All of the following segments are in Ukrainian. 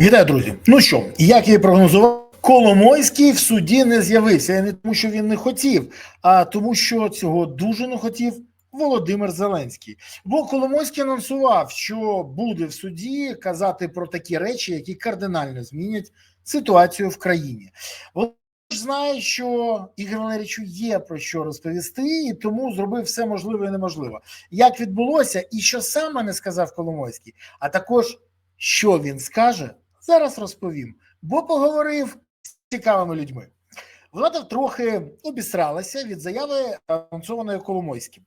Вітаю, друзі. Ну що, як я і прогнозував, Коломойський в суді не з'явився. І не тому, що він не хотів, а тому, що цього дуже не хотів Володимир Зеленський. Бо Коломойський анонсував, що буде в суді казати про такі речі, які кардинально змінять ситуацію в країні. Знає, що Ігор Валерійовичу є про що розповісти, і тому зробив все можливе і неможливе. Як відбулося, і що саме не сказав Коломойський, а також що він скаже, зараз розповім, бо поговорив з цікавими людьми. Влада трохи обісралася від заяви анонсованої Коломойським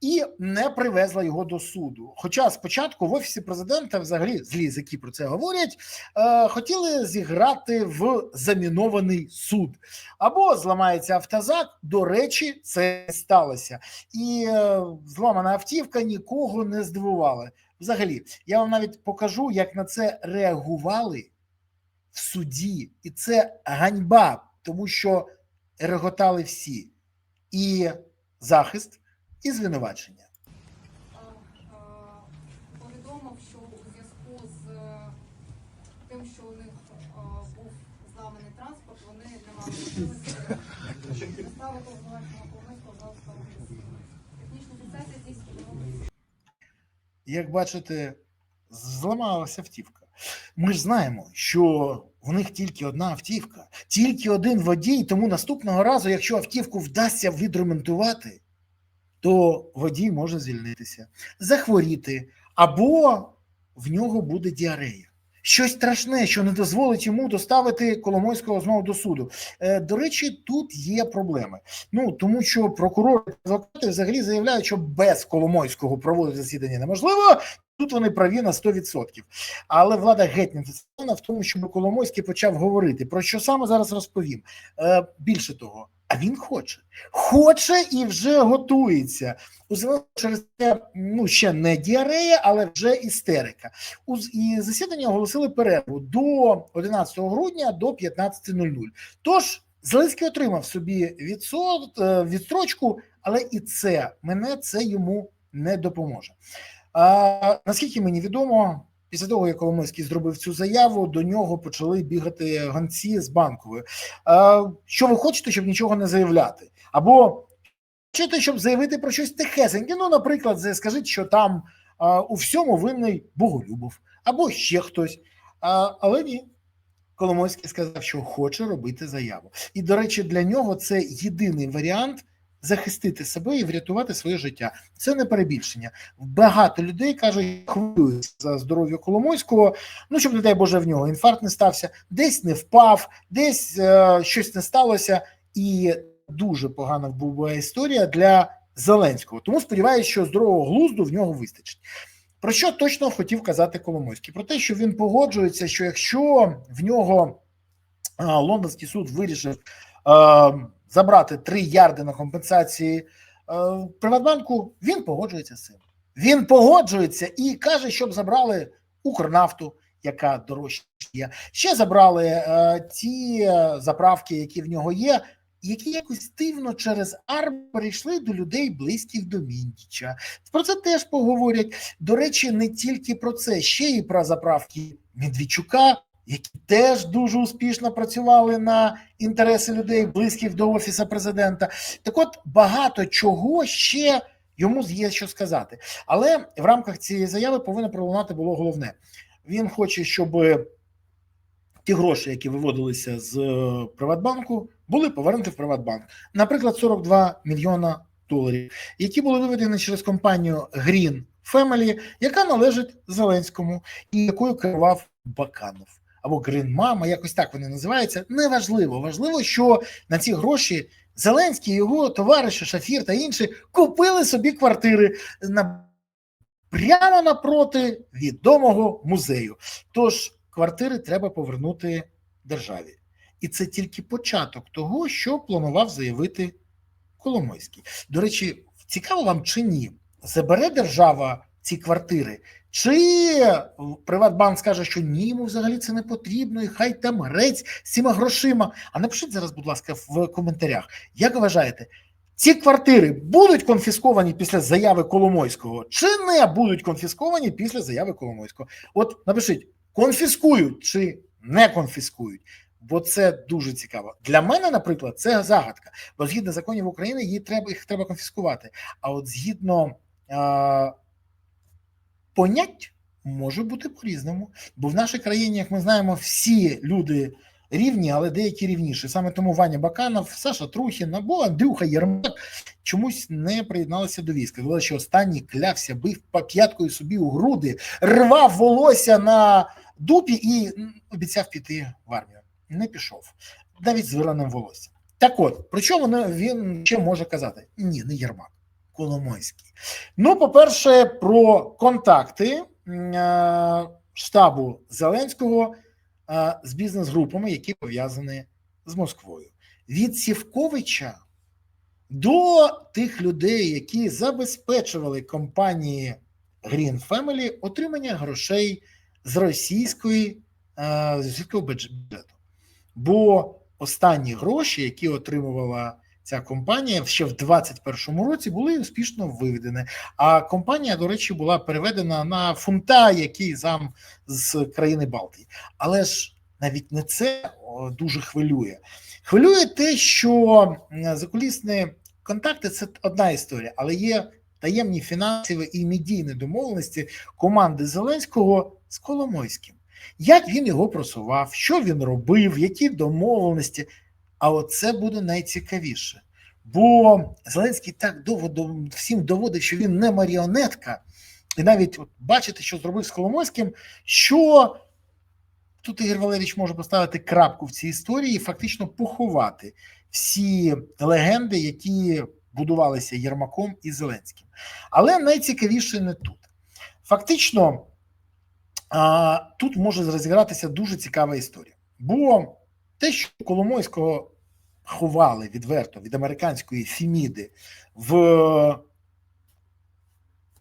і не привезла його до суду. Хоча спочатку в офісі президента, взагалі, злі язики про це говорять, е, хотіли зіграти в замінований суд або зламається автозак. До речі, це сталося, і е, зламана автівка нікого не здивувала. Взагалі, я вам навіть покажу, як на це реагували в суді, і це ганьба, тому що реготали всі і захист, і звинувачення. повідомив, що у зв'язку з е, тим, що у них а, був зламаний транспорт, вони не мали можливості Як бачите, зламалася автівка. Ми ж знаємо, що в них тільки одна автівка, тільки один водій. Тому наступного разу, якщо автівку вдасться відремонтувати, то водій може звільнитися, захворіти, або в нього буде діарея. Щось страшне, що не дозволить йому доставити Коломойського знову до суду. Е, до речі, тут є проблеми. Ну тому що прокурори адвокати взагалі заявляють, що без Коломойського проводити засідання неможливо. Тут вони праві на 100%. Але влада геть не зацікавлена в тому, щоб Коломойський почав говорити. Про що саме зараз розповім. Е, більше того, а він хоче. Хоче і вже готується. У Зеленського через це ну ще не діарея, але вже істерика. У і засідання оголосили перерву до 11 грудня до 15.00. Тож Зеленський отримав собі відсот, е, відстрочку, але і це мене це йому не допоможе. А, наскільки мені відомо, після того, як Коломойський зробив цю заяву, до нього почали бігати гонці з банковою. А, що ви хочете, щоб нічого не заявляти? Або хочете, щоб заявити про щось тихесеньке? Ну, наприклад, скажіть, що там а, у всьому винний Боголюбов, або ще хтось. А, але ні. Коломойський сказав, що хоче робити заяву. І, до речі, для нього це єдиний варіант захистити себе і врятувати своє життя. Це не перебільшення. Багато людей кажуть, хвилюються за здоров'я Коломойського. Ну щоб не дай Боже в нього інфаркт не стався, десь не впав, десь е, щось не сталося, і дуже погана була історія для Зеленського. Тому сподіваюся, що здорового глузду в нього вистачить. Про що точно хотів казати Коломойський? Про те, що він погоджується, що якщо в нього а, лондонський суд вирішив а, забрати 3 ярди на компенсації а, Приватбанку, він погоджується з цим. Він погоджується і каже, щоб забрали Укрнафту, яка дорожча є. Ще забрали е, ті е, заправки, які в нього є, які якось дивно через АР перейшли до людей, близьких до Міндіча. Про це теж поговорять. До речі, не тільки про це, ще й про заправки Медведчука, які теж дуже успішно працювали на інтереси людей, близьких до офісу президента. Так, от багато чого ще йому є що сказати. Але в рамках цієї заяви повинно пролунати було головне. Він хоче, щоб ті гроші, які виводилися з е, Приватбанку, були повернуті в Приватбанк. Наприклад, 42 мільйона доларів, які були виведені через компанію Green Family, яка належить Зеленському і якою керував Баканов. Або Green якось так вони називаються. Неважливо. Важливо, що на ці гроші Зеленський, його товариші, Шафір та інші купили собі квартири на прямо напроти відомого музею. Тож квартири треба повернути державі. І це тільки початок того, що планував заявити Коломойський. До речі, цікаво вам чи ні? Забере держава ці квартири, чи Приватбанк скаже, що ні, йому взагалі це не потрібно, і хай там грець з цими грошима. А напишіть зараз, будь ласка, в коментарях, як вважаєте, ці квартири будуть конфісковані після заяви Коломойського, чи не будуть конфісковані після заяви Коломойського? От напишіть, конфіскують чи не конфіскують. Бо це дуже цікаво. Для мене, наприклад, це загадка. Бо згідно законів України, її треба їх треба конфіскувати. А от згідно е, понять може бути по-різному. Бо в нашій країні, як ми знаємо, всі люди рівні, але деякі рівніші. Саме тому Ваня Баканов, Саша Трухін або Андрюха Єрмак чомусь не приєдналися до війська. Сказали, що останній клявся, бив п'яткою собі у груди, рвав волосся на дупі і обіцяв піти в армію. Не пішов, навіть з вираним волоссям. Так от, про що він ще може казати? Ні, не Єрмак, Коломойський. Ну, по-перше, про контакти е, штабу Зеленського е, з бізнес-групами, які пов'язані з Москвою. Від Сівковича до тих людей, які забезпечували компанії Green Family отримання грошей з російської е, з російського бюджету. Бо останні гроші, які отримувала ця компанія ще в 2021 році, були успішно виведені. А компанія, до речі, була переведена на фунта, який зам з країни Балтії. Але ж навіть не це дуже хвилює. Хвилює те, що закулісні контакти це одна історія, але є таємні фінансові і медійні домовленості команди Зеленського з Коломойським. Як він його просував, що він робив, які домовленості. А оце буде найцікавіше. Бо Зеленський так довго всім доводить, що він не маріонетка, і навіть от бачите, що зробив з Коломойським, що тут Ігор Валерійович може поставити крапку в цій історії і фактично поховати всі легенди, які будувалися Єрмаком і Зеленським. Але найцікавіше не тут. Фактично, тут може розігратися дуже цікава історія. Бо те, що Коломойського ховали відверто від американської Фіміди в,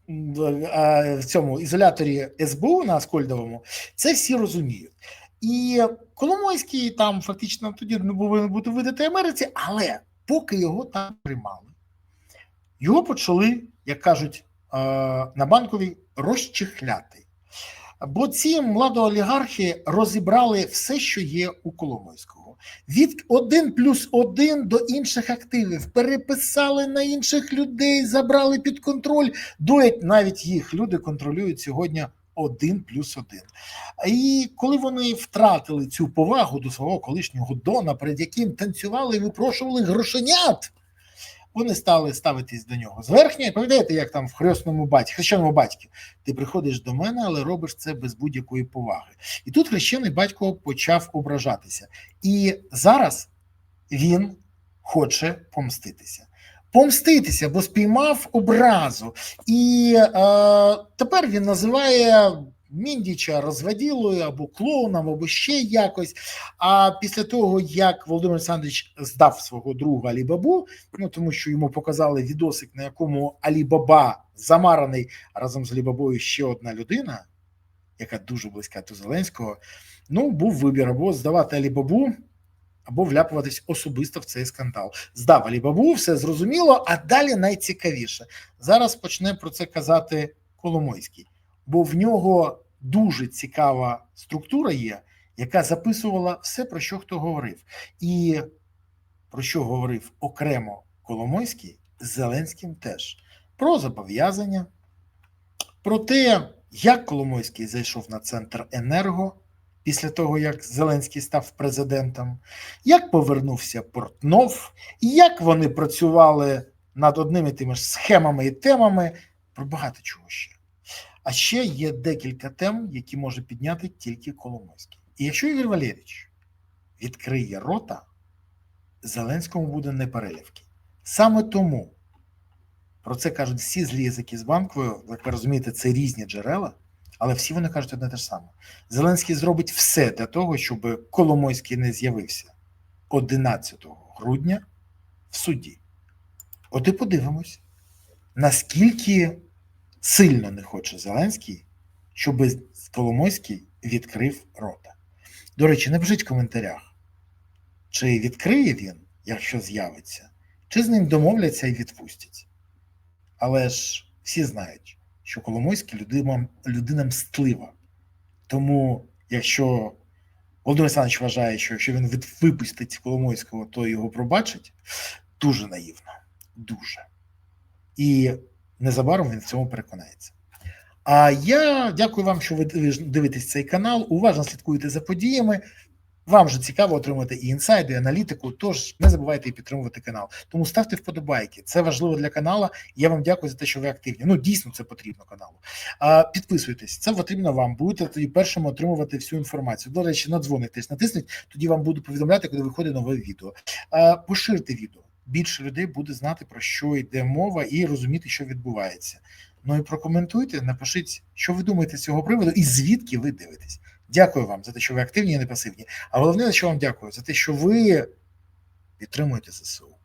в, в цьому ізоляторі СБУ на Аскольдовому, це всі розуміють. І Коломойський там фактично тоді не повинен бути видати Америці, але поки його там тримали, його почали, як кажуть, е, на банковій розчехляти. Бо ці младоолігархи розібрали все, що є у Коломойського. Від один плюс один до інших активів переписали на інших людей, забрали під контроль. Доять навіть їх люди контролюють сьогодні один плюс один. І коли вони втратили цю повагу до свого колишнього дона, перед яким танцювали і випрошували грошенят, вони стали ставитись до нього зверхня. Пам'ятаєте, як там в хресному батьку, хрещеному батьку, ти приходиш до мене, але робиш це без будь-якої поваги. І тут хрещений батько почав ображатися. І зараз він хоче помститися. Помститися, бо спіймав образу. І е, тепер він називає Міндіча розводілою або клоуном, або ще якось. А після того, як Володимир Олександрович здав свого друга Алібабу, ну тому що йому показали відосик, на якому Алібаба замараний разом з Алібабою ще одна людина, яка дуже близька до Зеленського. Ну, був вибір або здавати Алібабу, або вляпуватись особисто в цей скандал. Здав Алібабу, все зрозуміло, а далі найцікавіше. Зараз почне про це казати Коломойський, бо в нього дуже цікава структура є, яка записувала все, про що хто говорив. І про що говорив окремо Коломойський з Зеленським теж. Про зобов'язання, про те, як Коломойський зайшов на центр енерго після того, як Зеленський став президентом, як повернувся Портнов, як вони працювали над одними тими ж схемами і темами, про багато чого ще. А ще є декілька тем, які може підняти тільки Коломойський. І якщо Ігор Валерійович відкриє рота, Зеленському буде непереливки. Саме тому про це кажуть всі злі язики з банкою. Як ви розумієте, це різні джерела, але всі вони кажуть одне те ж саме. Зеленський зробить все для того, щоб Коломойський не з'явився 11 грудня в суді. От і подивимось, наскільки сильно не хоче Зеленський, щоб Коломойський відкрив рота. До речі, напишіть в коментарях, чи відкриє він, якщо з'явиться, чи з ним домовляться і відпустять. Але ж всі знають, що Коломойський людина, людина мстлива. Тому, якщо Володимир Олександрович вважає, що якщо він випустить Коломойського, то його пробачить, дуже наївно. Дуже. І незабаром він в цьому переконається. А я дякую вам, що ви див- дивитесь цей канал, уважно слідкуєте за подіями. Вам же цікаво отримати і інсайди, і аналітику. Тож не забувайте і підтримувати канал. Тому ставте вподобайки. Це важливо для каналу. Я вам дякую за те, що ви активні. Ну дійсно це потрібно каналу. А підписуйтесь, це потрібно вам. Будете тоді першими отримувати всю інформацію. До речі, на натисніть. Тоді вам буду повідомляти, коли виходить нове відео. А, поширте відео. Більше людей буде знати про що йде мова і розуміти, що відбувається. Ну і прокоментуйте, напишіть, що ви думаєте з цього приводу, і звідки ви дивитесь. Дякую вам за те, що ви активні і не пасивні. А головне, за що вам дякую, за те, що ви підтримуєте ЗСУ.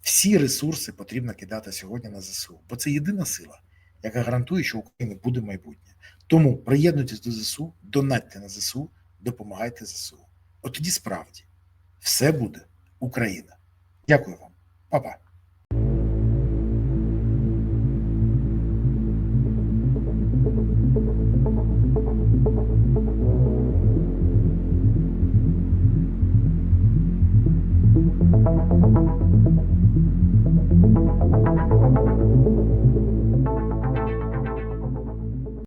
Всі ресурси потрібно кидати сьогодні на ЗСУ, бо це єдина сила, яка гарантує, що у України буде майбутнє. Тому приєднуйтесь до ЗСУ, донатьте на ЗСУ, допомагайте ЗСУ. От тоді справді все буде Україна. Дякую вам, Па-па.